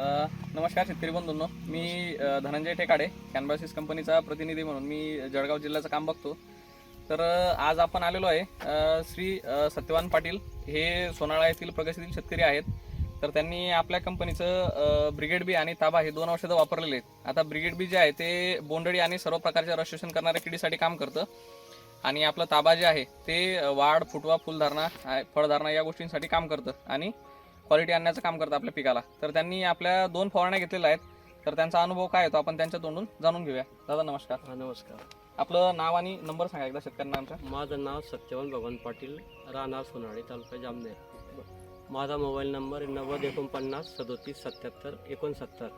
नमस्कार शेतकरी बंधूंनो. मी धनंजय टेकाडे कॅनबासिस कंपनीचा प्रतिनिधी म्हणून मी जळगाव जिल्ह्याचं काम बघतो. तर आज आपण आलेलो आहे श्री सत्यवान पाटील हे सोनाळा येथील प्रगतीतील शेतकरी आहेत. तर त्यांनी आपल्या कंपनीचं ब्रिगेड बी आणि ताबा हे दोन औषधं वापरलेले आहेत. आता ब्रिगेड बी जे आहे ते बोंडळी आणि सर्व प्रकारच्या रजिस्ट्रेशन करणाऱ्या किडीसाठी काम करतं. आणि आपलं ताबा जे आहे ते वाढ फुटवा फुलधारणा फळधारणा या गोष्टींसाठी काम करतं. आणि क्वालिटी आणण्याचं काम करतं आपल्या पिकाला. तर त्यांनी आपल्या दोन फवारण्या घेतलेल्या आहेत. तर त्यांचा अनुभव काय येतो आपण त्यांच्या तोंडून जाणून घेऊया. दादा नमस्कार. हा नमस्कार. आपलं नाव आणि नंबर सांगा एकदा शेतकऱ्यांना आमच्या. माझं नाव सत्यवान भगवान पाटील राहणार सोनाळी तालुका जामनेर. माझा मोबाईल नंबर नव्वद एकोणपन्नास सदोतीस सत्याहत्तर एकोणसत्तर.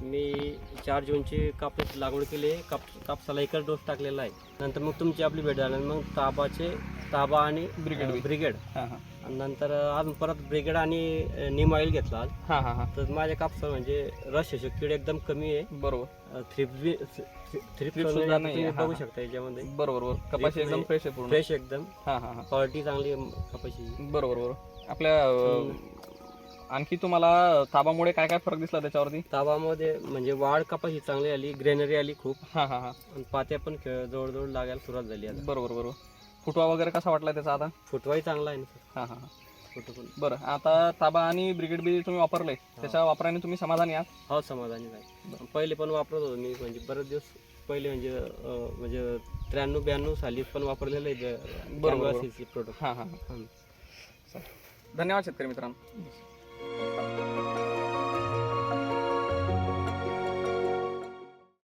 मी चार जूनची कापूस लागवड केली. आहे काप कापसाला एकच डोस टाकलेला आहे. नंतर मग तुमची आपली भेट झाली मग ताबाचे ताबा आणि ब्रिगेड बी. ब्रिगेड. हां हां. आणि नंतर अजून परत ब्रिगेड आणि निम ऑइल घेतला. आज हां हां हां. तर माझ्या कापसा म्हणजे रस कीड एकदम कमी आहे. बरोबर. थ्रिप Thrips सुद्धा नाही तुम्ही. हा, बघू हा. शकता याच्यामध्ये. बरोबर बरोबर. कपाशी एकदम फ्रेश आहे पूर्ण. फ्रेश एकदम. हां हां हां. क्वालिटी चांगली आहे कपाशी बरोबर बरोबर. आपल्या अ, आणखी तुम्हाला ताबामुळे काय काय फरक दिसला त्याच्यावरती? ताबामध्ये म्हणजे वाढ कपाशी चांगली आली ग्रेनरी आली खूप. हां हां हां. आणि पात्या पण खे- जवळजवळ लागायला सुरुवात झाली आता. बरोबर बरोबर. फुटवा वगैरे कसा वाटला त्याचा आता? फुटवाही चांगला आहे ना सर. हां हां हां. फुटू पण. बरं आता ताबा आणि ब्रिगेड बी तुम्ही वापरले. त्याच्या वापराने तुम्ही समाधानी आहात? हो समाधानी आहे. पहिले पण वापरत होतो मी म्हणजे बरेच दिवस पहिले म्हणजे अं, म्हणजे त्र्याण्णव ब्याण्णव साली पण वापरलेलं आहे बरोबर. प्रोडक्ट हां हां हां. धन्यवाद शेतकरी मित्रांनो.